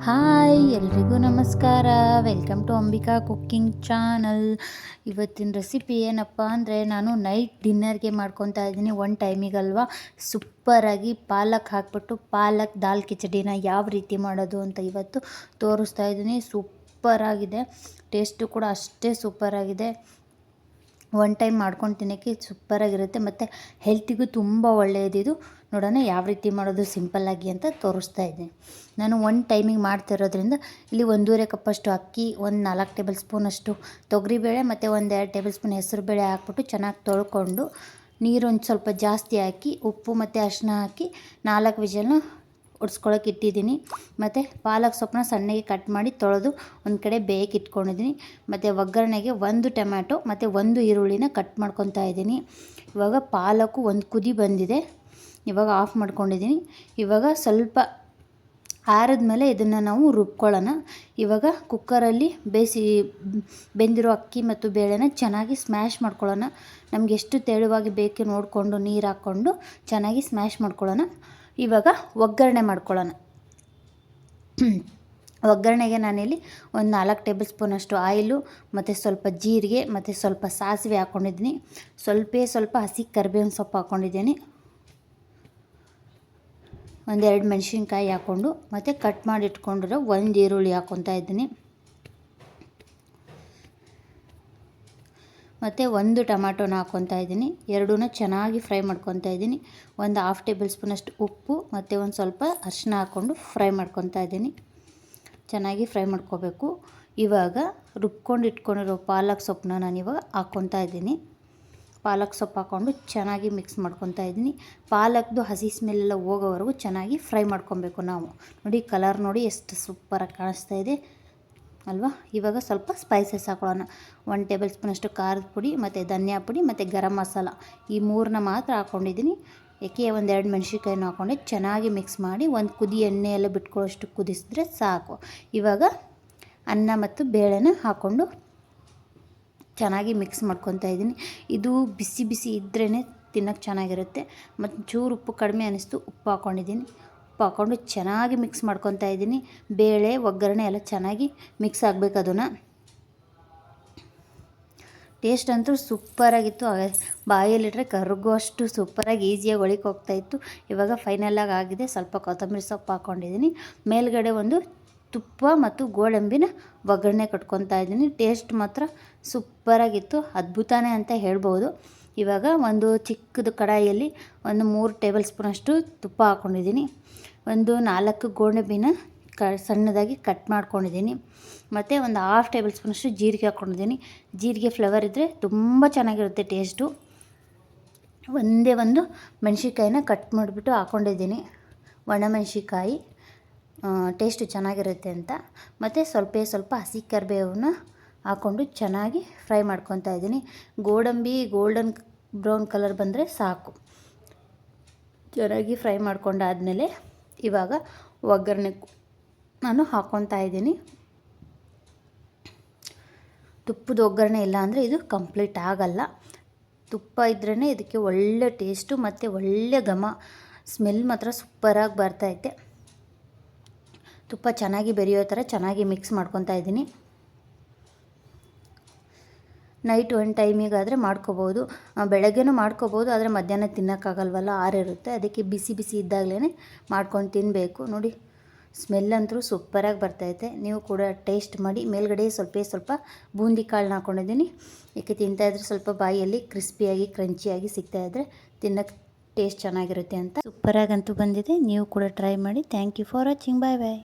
Hi, ಎಲ್ರಿಗೂ ನಮಸ್ಕಾರ. Welcome to Ambika cooking channel ಇವತ್ತಿನ ರೆಸಿಪಿ ಏನಪ್ಪ ಅಂದರೆ ನಾನು ನೈಟ್ ಡಿನ್ನರ್ಗೆ ಮಾಡ್ಕೊತಾ ಇದ್ದೀನಿ. ಒನ್ ಟೈಮಿಗಲ್ವಾ ಸೂಪರಾಗಿ ಪಾಲಕ್ ಹಾಕ್ಬಿಟ್ಟು ಪಾಲಕ್ ದಾಲ್ ಕಿಚಡಿನ ಯಾವ ರೀತಿ ಮಾಡೋದು ಅಂತ ಇವತ್ತು ತೋರಿಸ್ತಾ ಇದ್ದೀನಿ. ಸೂಪರಾಗಿದೆ ಟೇಸ್ಟು ಕೂಡ ಅಷ್ಟೇ ಸೂಪರಾಗಿದೆ ಒನ್ ಟೈಮ್ ಮಾಡ್ಕೊಂಡು ತಿನ್ನೋಕ್ಕೆ ಸೂಪರಾಗಿರುತ್ತೆ ಮತ್ತು ಹೆಲ್ತಿಗೂ ತುಂಬ ಒಳ್ಳೆಯದಿದು ನೋಡೋಣ ಯಾವ ರೀತಿ ಮಾಡೋದು ಸಿಂಪಲ್ಲಾಗಿ ಅಂತ ತೋರಿಸ್ತಾ ಇದ್ದೀನಿ. ನಾನು ಒನ್ ಟೈಮಿಗೆ ಮಾಡ್ತಿರೋದ್ರಿಂದ ಇಲ್ಲಿ ಒಂದೂವರೆ ಕಪ್ಪಷ್ಟು ಅಕ್ಕಿ, ಒಂದು ನಾಲ್ಕು ಟೇಬಲ್ ಸ್ಪೂನಷ್ಟು ತೊಗರಿಬೇಳೆ ಮತ್ತು ಒಂದು ಎರಡು ಟೇಬಲ್ ಸ್ಪೂನ್ ಹೆಸರು ಬೇಳೆ ಹಾಕ್ಬಿಟ್ಟು ಚೆನ್ನಾಗಿ ತೊಳ್ಕೊಂಡು ನೀರೊಂದು ಸ್ವಲ್ಪ ಜಾಸ್ತಿ ಹಾಕಿ, ಉಪ್ಪು ಮತ್ತು ಅರಿಶಿನ ಹಾಕಿ ನಾಲ್ಕು ವಿಷಲ್ನ ಒಡ್ಸ್ಕೊಳಕ್ಕೆ ಇಟ್ಟಿದ್ದೀನಿ. ಮತ್ತು ಪಾಲಕ್ ಸೊಪ್ಪನ್ನ ಸಣ್ಣಗೆ ಕಟ್ ಮಾಡಿ ತೊಳೆದು ಒಂದು ಕಡೆ ಬೇಯಕ್ಕೆ ಇಟ್ಕೊಂಡಿದ್ದೀನಿ. ಮತ್ತು ಒಗ್ಗರಣೆಗೆ ಒಂದು ಟೊಮ್ಯಾಟೊ ಮತ್ತು ಒಂದು ಈರುಳ್ಳಿನ ಕಟ್ ಮಾಡ್ಕೊತಾ ಇದ್ದೀನಿ. ಇವಾಗ ಪಾಲಕು ಒಂದು ಕುದಿ ಬಂದಿದೆ. ಇವಾಗ ಆಫ್ ಮಾಡ್ಕೊಂಡಿದ್ದೀನಿ. ಇವಾಗ ಸ್ವಲ್ಪ ಆರಿದ್ಮೇಲೆ ಇದನ್ನು ನಾವು ರುಬ್ಕೊಳ್ಳೋಣ. ಇವಾಗ ಕುಕ್ಕರಲ್ಲಿ ಬೇಯಿಸಿ ಬೆಂದಿರೋ ಅಕ್ಕಿ ಮತ್ತು ಬೇಳೆನ ಚೆನ್ನಾಗಿ ಸ್ಮ್ಯಾಶ್ ಮಾಡ್ಕೊಳ್ಳೋಣ. ನಮಗೆ ಎಷ್ಟು ತೆಳುವಾಗಿ ಬೇಕು ನೋಡಿಕೊಂಡು ನೀರು ಹಾಕ್ಕೊಂಡು ಚೆನ್ನಾಗಿ ಸ್ಮ್ಯಾಶ್ ಮಾಡ್ಕೊಳ್ಳೋಣ. ಇವಾಗ ಒಗ್ಗರಣೆ ಮಾಡ್ಕೊಳ್ಳೋಣ. ಒಗ್ಗರಣೆಗೆ ನಾನಿಲ್ಲಿ ಒಂದು ನಾಲ್ಕು ಟೇಬಲ್ ಸ್ಪೂನಷ್ಟು ಆಯಿಲು, ಮತ್ತು ಸ್ವಲ್ಪ ಜೀರಿಗೆ, ಮತ್ತು ಸ್ವಲ್ಪ ಸಾಸಿವೆ ಹಾಕ್ಕೊಂಡಿದ್ದೀನಿ ಸ್ವಲ್ಪ ಸ್ವಲ್ಪ ಹಸಿ ಕರಿಬೇವಿನ ಸೊಪ್ಪು ಹಾಕ್ಕೊಂಡಿದ್ದೀನಿ ಒಂದೆರಡು ಮೆಣಸಿನ್ಕಾಯಿ ಹಾಕ್ಕೊಂಡು, ಮತ್ತು ಕಟ್ ಮಾಡಿ ಇಟ್ಕೊಂಡಿರೋ ಒಂದು ಈರುಳ್ಳಿ ಹಾಕ್ಕೊತಾ ಇದ್ದೀನಿ. ಮತ್ತು ಒಂದು ಟೊಮ್ಯಾಟೋನ ಹಾಕ್ಕೊತಾ ಇದ್ದೀನಿ. ಎರಡೂ ಚೆನ್ನಾಗಿ ಫ್ರೈ ಮಾಡ್ಕೊತಾ ಇದ್ದೀನಿ. ಒಂದು ಹಾಫ್ ಟೇಬಲ್ ಸ್ಪೂನಷ್ಟು ಉಪ್ಪು, ಮತ್ತು ಒಂದು ಸ್ವಲ್ಪ ಅರಿಶಿನ ಹಾಕ್ಕೊಂಡು ಫ್ರೈ ಮಾಡ್ಕೊತಾ ಇದ್ದೀನಿ. ಚೆನ್ನಾಗಿ ಫ್ರೈ ಮಾಡ್ಕೋಬೇಕು. ಇವಾಗ ರುಬ್ಕೊಂಡು ಇಟ್ಕೊಂಡಿರೋ ಪಾಲಕ್ ಸೊಪ್ಪನ್ನ ನಾನು ಇವಾಗ ಹಾಕ್ಕೊತಾ ಇದ್ದೀನಿ. ಪಾಲಕ್ ಸೊಪ್ಪು ಹಾಕ್ಕೊಂಡು ಚೆನ್ನಾಗಿ ಮಿಕ್ಸ್ ಮಾಡ್ಕೊತಾ ಇದ್ದೀನಿ. ಪಾಲಕ್ದು ಹಸಿ ಸ್ಮೆಲ್ಲೆಲ್ಲ ಹೋಗೋವರೆಗೂ ಚೆನ್ನಾಗಿ ಫ್ರೈ ಮಾಡ್ಕೊಬೇಕು ನಾವು. ನೋಡಿ ಕಲರ್ ನೋಡಿ ಎಷ್ಟು ಸೂಪರಾಗಿ ಕಾಣಿಸ್ತಾ ಇದೆ. ಅಲ್ವಾ? ಇವಾಗ ಸ್ವಲ್ಪ ಸ್ಪೈಸಸ್ ಹಾಕೊಳ್ಳೋಣ. ಒನ್ ಟೇಬಲ್ ಸ್ಪೂನಷ್ಟು ಖಾರದ ಪುಡಿ, ಮತ್ತು ಧನಿಯಾ ಪುಡಿ, ಮತ್ತು ಗರಂ ಮಸಾಲ. ಈ ಮೂರನ್ನ ಮಾತ್ರ ಹಾಕ್ಕೊಂಡಿದ್ದೀನಿ ಏಕೆ, ಒಂದೆರಡು ಮೆಣಸಿನ್ಕಾಯಿನೂ ಹಾಕ್ಕೊಂಡು ಚೆನ್ನಾಗಿ ಮಿಕ್ಸ್ ಮಾಡಿ ಒಂದು ಕುದಿ ಎಣ್ಣೆ ಎಲ್ಲ ಬಿಟ್ಕೊಳ್ಳೋಷ್ಟು ಕುದಿಸಿದ್ರೆ ಸಾಕು. ಇವಾಗ ಅನ್ನ ಮತ್ತು ಬೇಳೆನ ಹಾಕ್ಕೊಂಡು ಚೆನ್ನಾಗಿ ಮಿಕ್ಸ್ ಮಾಡ್ಕೊತಾ ಇದ್ದೀನಿ. ಇದು ಬಿಸಿ ಬಿಸಿ ಇದ್ರೇ ತಿನ್ನೋಕ್ಕೆ ಚೆನ್ನಾಗಿರುತ್ತೆ. ಮತ್ತು ಚೂರು ಉಪ್ಪು ಕಡಿಮೆ ಅನ್ನಿಸ್ತು, ಉಪ್ಪು ಹಾಕ್ಕೊಂಡಿದ್ದೀನಿ ಉಪ್ಪು ಹಾಕ್ಕೊಂಡು ಚೆನ್ನಾಗಿ ಮಿಕ್ಸ್ ಮಾಡ್ಕೊತಾ ಇದ್ದೀನಿ. ಬೇಳೆ, ಒಗ್ಗರಣೆ ಎಲ್ಲ ಚೆನ್ನಾಗಿ ಮಿಕ್ಸ್ ಆಗಬೇಕು ಅದನ್ನು. ಟೇಸ್ಟ್ ಅಂತೂ ಸೂಪರಾಗಿತ್ತು ಬಾಯಲ್ಲಿಟ್ಟರೆ ಕರಗುವಷ್ಟು ಸೂಪರಾಗಿ ಈಸಿಯಾಗಿ ಒಳಗೆ ಹೋಗ್ತಾಯಿತ್ತು ಇವಾಗ ಫೈನಲಾಗಿ ಆಗಿದೆ. ಸ್ವಲ್ಪ ಕೊತ್ತಂಬರಿ ಸೊಪ್ಪು ಹಾಕ್ಕೊಂಡಿದ್ದೀನಿ ಮೇಲ್ಗಡೆ ಒಂದು ತುಪ್ಪ ಮತ್ತು ಗೋಡಂಬಿನ ಒಗ್ಗರಣೆ ಕಟ್ಕೊತಾ ಇದ್ದೀನಿ. ಟೇಸ್ಟ್ ಮಾತ್ರ ಸೂಪರಾಗಿತ್ತು ಅದ್ಭುತನೇ ಅಂತ ಹೇಳ್ಬೋದು. ಇವಾಗ ಒಂದು ಚಿಕ್ಕದು ಕಡಾಯಿಯಲ್ಲಿ ಒಂದು ಮೂರು ಟೇಬಲ್ ಸ್ಪೂನಷ್ಟು ತುಪ್ಪ ಹಾಕ್ಕೊಂಡಿದ್ದೀನಿ. ಒಂದು ನಾಲ್ಕು ಗೋಡಂಬಿನ ಕ ಸಣ್ಣದಾಗಿ ಕಟ್ ಮಾಡ್ಕೊಂಡಿದ್ದೀನಿ. ಮತ್ತು ಒಂದು ಹಾಫ್ ಟೇಬಲ್ ಸ್ಪೂನಷ್ಟು ಜೀರಿಗೆ ಹಾಕ್ಕೊಂಡಿದ್ದೀನಿ. ಜೀರಿಗೆ ಫ್ಲೇವರ್ ಇದ್ದರೆ ತುಂಬ ಚೆನ್ನಾಗಿರುತ್ತೆ ಟೇಸ್ಟು. ಒಂದೇ ಒಂದು ಮೆಣಸಿನ್ಕಾಯಿನ ಕಟ್ ಮಾಡಿಬಿಟ್ಟು ಹಾಕ್ಕೊಂಡಿದ್ದೀನಿ. ಒಣಮೆಣ್ಸಿಕಾಯಿ ಟೇಸ್ಟು ಚೆನ್ನಾಗಿರುತ್ತೆ ಅಂತ. ಮತ್ತು ಸ್ವಲ್ಪ ಸ್ವಲ್ಪ ಹಸಿ ಕರಿಬೇವನ್ನ ಹಾಕ್ಕೊಂಡು ಚೆನ್ನಾಗಿ ಫ್ರೈ ಮಾಡ್ಕೊತಾ ಇದ್ದೀನಿ. ಗೋಡಂಬಿ ಗೋಲ್ಡನ್ ಬ್ರೌನ್ ಕಲರ್ ಬಂದರೆ ಸಾಕು. ಚೆನ್ನಾಗಿ ಫ್ರೈ ಮಾಡ್ಕೊಂಡಾದಮೇಲೆ ಇವಾಗ ಒಗ್ಗರಣೆ ನಾನು ಹಾಕ್ಕೊತಾ ಇದ್ದೀನಿ. ತುಪ್ಪದ ಒಗ್ಗರಣೆ ಇಲ್ಲ ಅಂದರೆ ಇದು ಕಂಪ್ಲೀಟ್ ಆಗಲ್ಲ. ತುಪ್ಪ ಇದ್ರೇ ಇದಕ್ಕೆ ಒಳ್ಳೆ ಟೇಸ್ಟು ಮತ್ತು ಒಳ್ಳೆ ಘಮ. ಸ್ಮೆಲ್ ಮಾತ್ರ ಸೂಪರಾಗಿ ಬರ್ತೈತೆ ತುಪ್ಪ ಚೆನ್ನಾಗಿ ಬೆರೆಯೋ ಥರ ಚೆನ್ನಾಗಿ ಮಿಕ್ಸ್ ಮಾಡ್ಕೊತಾ ಇದ್ದೀನಿ. ನೈಟ್ ಒನ್ ಟೈಮಿಗಾದರೆ ಮಾಡ್ಕೋಬೋದು. ಬೆಳಗ್ಗೆನೂ ಮಾಡ್ಕೋಬೋದು, ಆದರೆ ಮಧ್ಯಾಹ್ನ ತಿನ್ನೋಕ್ಕಾಗಲ್ವಲ್ಲ ಆರಿರುತ್ತೆ ಅದಕ್ಕೆ ಬಿಸಿ ಬಿಸಿ ಇದ್ದಾಗಲೇ ಮಾಡ್ಕೊಂಡು ತಿನ್ನಬೇಕು ನೋಡಿ ಸ್ಮೆಲ್ ಅಂತೂ ಸೂಪರಾಗಿ ಬರ್ತೈತೆ. ನೀವು ಕೂಡ ಟೇಸ್ಟ್ ಮಾಡಿ, ಮೇಲ್ಗಡೆ ಸ್ವಲ್ಪ ಸ್ವಲ್ಪ ಬೂಂದಿ ಕಾಳನ್ನ ಹಾಕ್ಕೊಂಡಿದ್ದೀನಿ ಏಕೆ ತಿಂತಾಯಿದ್ರೆ ಸ್ವಲ್ಪ ಬಾಯಿಯಲ್ಲಿ ಕ್ರಿಸ್ಪಿಯಾಗಿ, ಕ್ರಂಚಿಯಾಗಿ ಸಿಗ್ತಾಯಿದ್ರೆ ತಿನ್ನೋಕ್ಕೆ ಟೇಸ್ಟ್ ಚೆನ್ನಾಗಿರುತ್ತೆ ಅಂತ. ಸೂಪರಾಗಂತೂ ಬಂದಿದೆ. ನೀವು ಕೂಡ ಟ್ರೈ ಮಾಡಿ. Thank you for watching. Bye bye.